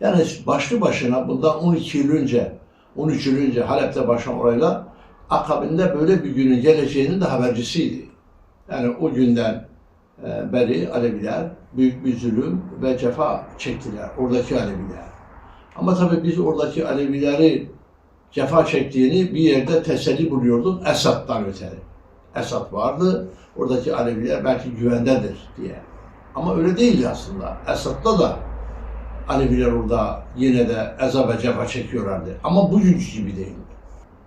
Yani başlı başına bundan 12 yıl önce, 13 yıl önce Halep'te başlayan olaylar akabinde böyle bir günün geleceğinin de habercisiydi. Yani o günden e, beri Aleviler büyük bir zulüm ve cefa çektiler, oradaki Aleviler. Ama tabii biz oradaki Alevileri cefa çektiğini bir yerde teselli buluyorduk Esad'dan öteri. Esad vardı, oradaki Aleviler belki güvendedir diye. Ama öyle değildi aslında. Esad'da da Aleviler orada yine de eza ve cefa çekiyorlardı. Ama bugünkü gibi değil.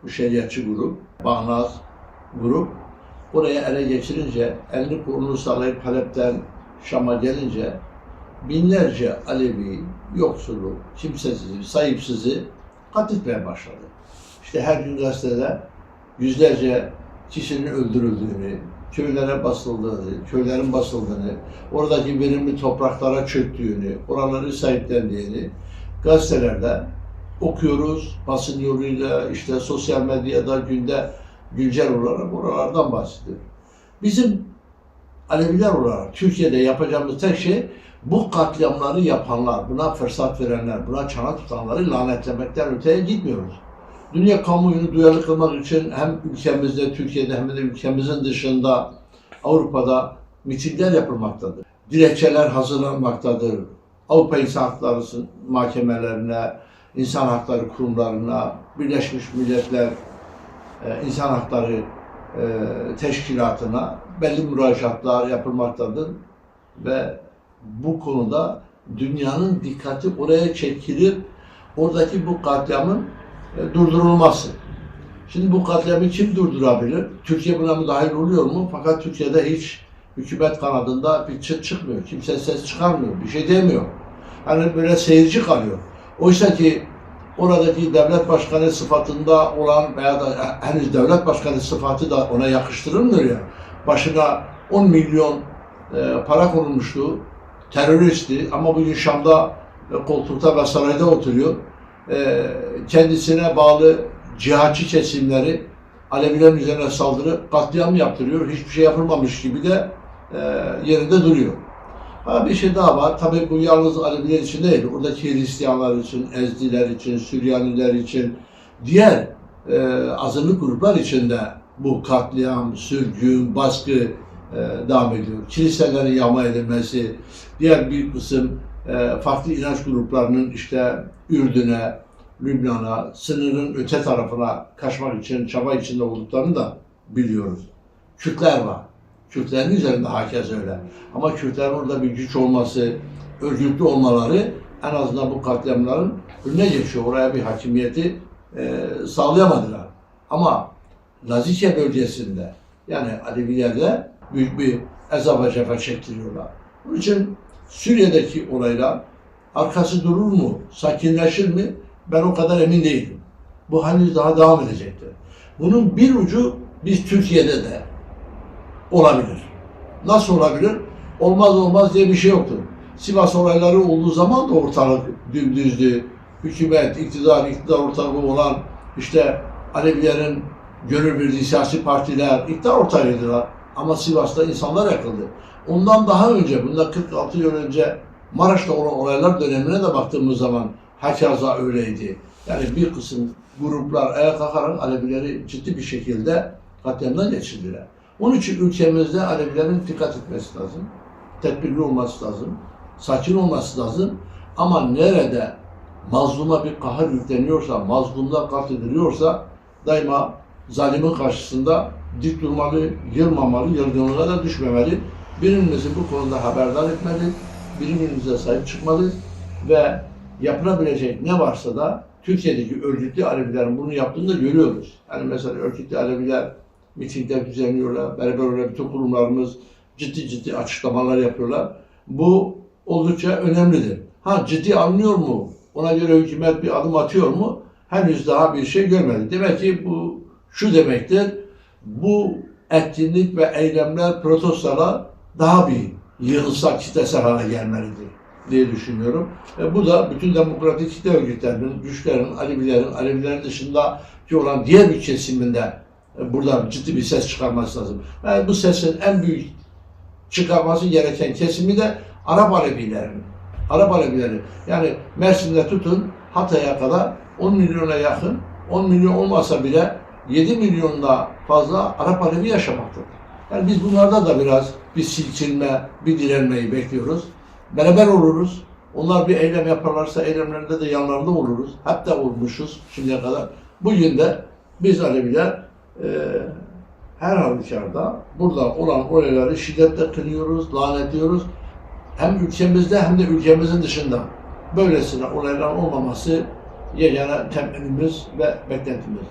Bu şeriatçı grup, Bağnaz grup oraya ele geçirince, elini kolunu sallayıp Halep'ten Şam'a gelince binlerce Alevi, yoksulu, kimsesizi, sahipsizi katletmeye başladı. İşte her gün gazetede yüzlerce kişinin öldürüldüğünü, köylere basıldığını, köylerin basıldığını, oradaki verimli topraklara çöktüğünü, oraları sahiplendiğini gazetelerde okuyoruz. Basın yoluyla, işte sosyal medyada günde güncel olarak oralardan bahsediyor. Bizim Aleviler olarak Türkiye'de yapacağımız tek şey bu katliamları yapanlar, buna fırsat verenler, buna çanak tutanları lanetlemekten öteye gitmiyoruz. Dünya kamuoyunu duyarlı kılmak için hem ülkemizde, Türkiye'de hem de ülkemizin dışında Avrupa'da mitingler yapılmaktadır. Dilekçeler hazırlanmaktadır. Avrupa İnsan Hakları mahkemelerine, insan hakları kurumlarına, Birleşmiş Milletler e, İnsan Hakları e, Teşkilatı'na belli müracaatlar yapılmaktadır ve bu konuda dünyanın dikkati oraya çekilir. Oradaki bu katliamın durdurulması. Şimdi bu katliamı kim durdurabilir? Türkiye buna müdahil oluyor mu? Fakat Türkiye'de hiç hükümet kanadında bir çıt çıkmıyor. Kimse ses çıkarmıyor. Bir şey demiyor. Hani böyle seyirci kalıyor. Oysa ki oradaki devlet başkanı sıfatında olan veya da henüz devlet başkanı sıfatı da ona yakıştırılmıyor ya. Başına 10 milyon e, para konulmuştu. Teröristti ama bugün Şam'da e, koltukta ve sarayda oturuyor. E, kendisine bağlı cihatçı kesimleri Alevilerin üzerine saldırıp katliam yaptırıyor. Hiçbir şey yapılmamış gibi de e, yerinde duruyor. Ha bir şey daha var. Tabii bu yalnız Aleviler için değil. Oradaki Hristiyanlar için, Ezdiler için, Süryaniler için, diğer e, azınlık gruplar için de bu katliam, sürgün, baskı e, devam ediyor. Kiliselerin yağma edilmesi, diğer bir kısım farklı inanç gruplarının işte Ürdün'e, Lübnan'a, sınırın öte tarafına kaçmak için çaba içinde olduklarını da biliyoruz. Kürtler var. Kürtlerin üzerinde hakez öyle. Ama Kürtlerin orada bir güç olması, örgütlü olmaları en azından bu katliamların önüne geçiyor. Oraya bir hakimiyeti e, sağlayamadılar. Ama Lazice bölgesinde yani Alevilerde büyük bir ezaba cefa çektiriyorlar. Bunun için Suriye'deki olaylar arkası durur mu, sakinleşir mi ben o kadar emin değilim. Bu henüz daha devam edecektir. Bunun bir ucu biz Türkiye'de de olabilir. Nasıl olabilir? Olmaz olmaz diye bir şey yoktur. Sivas olayları olduğu zaman da ortalık dümdüzdü. Hükümet, iktidar, iktidar ortağı olan işte Alevilerin gönül verdiği siyasi partiler iktidar ortağıydılar. Ama Sivas'ta insanlar yakıldı. Ondan daha önce, bundan 46 yıl önce Maraş'ta olan olaylar dönemine de baktığımız zaman hakeza öyleydi. Yani bir kısım gruplar ayağa kalkarak Alevileri ciddi bir şekilde katliamdan geçirdiler. Onun için ülkemizde Alevilerin dikkat etmesi lazım. Tedbirli olması lazım. Sakin olması lazım. Ama nerede mazluma bir kahır yükleniyorsa, mazlumlar katlediliyorsa daima zalimin karşısında dik durmalı, yılmamalı, yılgınlığa da düşmemeli. Birbirimizi bu konuda haberdar etmeli, birbirimize sahip çıkmalı ve yapılabilecek ne varsa da Türkiye'deki örgütlü Alevilerin bunu yaptığını da görüyoruz. Yani mesela örgütlü Aleviler mitingler düzenliyorlar. Beraber öyle bütün kurumlarımız ciddi ciddi açıklamalar yapıyorlar. Bu oldukça önemlidir. Ha ciddi alınıyor mu? Ona göre hükümet bir adım atıyor mu? Henüz daha bir şey görmedi. Demek ki bu şu demektir. Bu etkinlik ve eylemler, protestolar daha bir yığılsak kitlesel hale gelmelidir diye düşünüyorum. E, bu da bütün demokratik kitle örgütlerinin, güçlerin, Alevilerin, Alevilerin dışındaki olan diğer bir kesiminde e, burada ciddi bir ses çıkarması lazım. Yani bu sesin en büyük çıkarması gereken kesimi de Arap Alevilerinin. Arap Alevileri. Yani Mersin'de tutun Hatay'a kadar 10 milyona yakın, 10 milyon olmasa bile 7 milyonda fazla Arap Alevi yaşamaktadır. Yani biz bunlarda da biraz bir silkinme, bir direnmeyi bekliyoruz. Beraber oluruz. Onlar bir eylem yaparlarsa eylemlerinde de yanlarında oluruz. Hatta olmuşuz şimdiye kadar. Bugün de biz Aleviler e, her halükarda burada olan olayları şiddetle kınıyoruz, lanetliyoruz. Hem ülkemizde hem de ülkemizin dışında. Böylesine olayların olmaması yegane temennimiz ve beklentimiz.